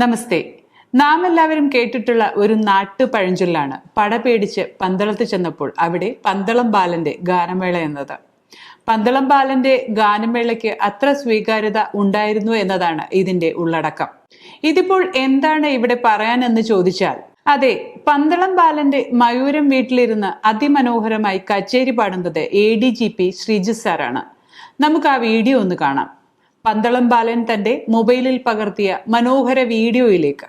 നമസ്തേ. നാം എല്ലാവരും കേട്ടിട്ടുള്ള ഒരു നാട്ടു പഴഞ്ചൊല്ലാണ് പട പേടിച്ച് പന്തളത്ത് ചെന്നപ്പോൾ അവിടെ പന്തളം ബാലന്റെ ഗാനമേള എന്നത്. പന്തളം ബാലന്റെ ഗാനമേളയ്ക്ക് അത്ര സ്വീകാര്യത ഉണ്ടായിരുന്നു എന്നതാണ് ഇതിന്റെ ഉള്ളടക്കം. ഇതിപ്പോൾ എന്താണ് ഇവിടെ പറയാൻ എന്ന് ചോദിച്ചാൽ അതെ പന്തളം ബാലന്റെ മയൂരം വീട്ടിലിരുന്ന് അതിമനോഹരമായി കച്ചേരി പാടുന്നത് A D G P Sreejith സാറാണ്. നമുക്ക് ആ വീഡിയോ ഒന്ന് കാണാം. പന്തളം ബാലൻ തന്റെ മൊബൈലിൽ പകർത്തിയ മനോഹര വീഡിയോയിലേക്ക്.